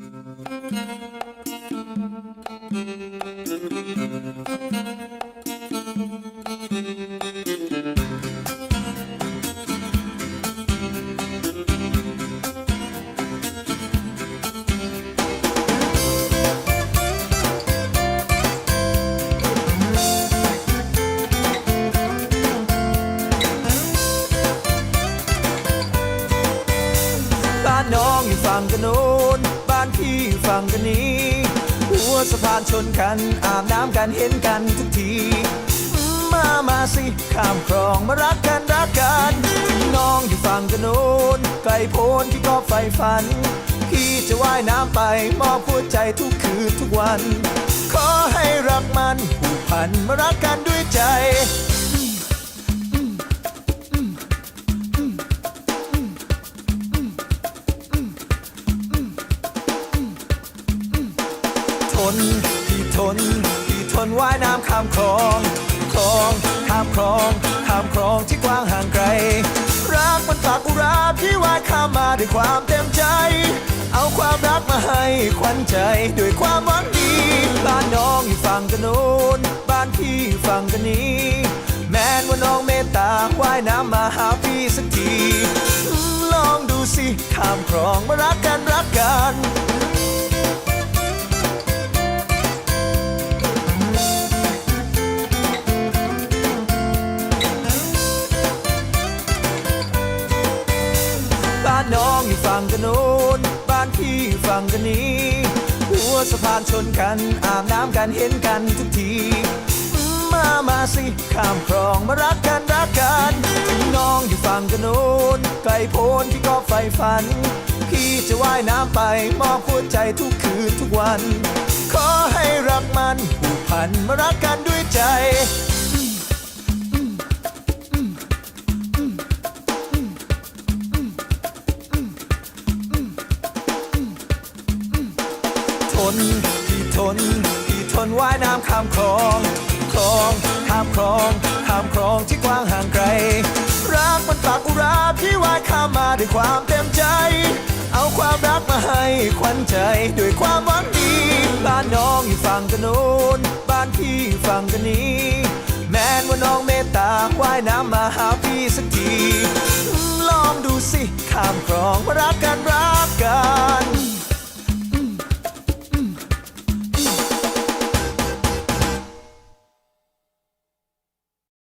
บ้ ฝั่งกันโน้นบ้านพี่ฝั่งกันนี้ หัวสะพานชนกันอาบน้ำกันเห็นกันทุกที มามาสิข้ามคลองมารักกันรักกันถึงน้องอยู่ฝั่งกันโน้นไกลโพ้นที่ก็ใฝ่ฝัน พี่จะว่ายน้ำไปมอบหัวใจทุกคืนทุกวัน ขอให้รักมันผูกพันมารักกันด้วยใจ พี่ทนพี่ทนว่ายน้ำข้ามคลองคลองข้ามคลองข้ามคลองที่กว้างห่างไกล รักมันฝากอุราพี่ว่ายข้ามมาด้วยความเต็มใจ เอาความรักมาให้ขวัญใจด้วยความหวังดี บ้านน้องอยู่ฝั่งกันโน้นบ้านพี่อยู่ฝั่งกันนี้ แม้นว่าน้องเมตตาว่ายน้ำมาหาพี่สักที ลองดูสิข้ามคลองมารักกันรักกัน น้องอยู่ฝั่งกันโน้นบ้านพี่อยู่ฝั่งกันนี้ หัวสะพานชนกันอาบน้ำกันเห็นกันทุกทีมามาสิข้ามคลองมารักกันรักกันถึงน้องอยู่ฝั่งกันโน้นไกลโพ้นที่ก็ใฝ่ฝัน พี่จะว่ายน้ำไปมอบหัวใจทุกคืนทุกวัน ขอให้รักมันผูกพันมารักกันด้วย ใจทนพี่ทนพี่ทนว่ายน้ำข้ามคลองคลองข้ามคลองข้ามคลองที่กว้างห่างไกล รักมันฝากอุราพี่ว่ายข้ามมาด้วยความเต็มใจ เอาความรักมาให้ขวัญใจด้วยความหวังดี บ้านน้องอยู่ฝั่งกันโน้นบ้านพี่อยู่ฝั่งกันนี้ แม้นว่าน้องเมตตาว่ายน้ำมาหาพี่สักที ลองดูสิข้ามคลองมารักกันรักกัน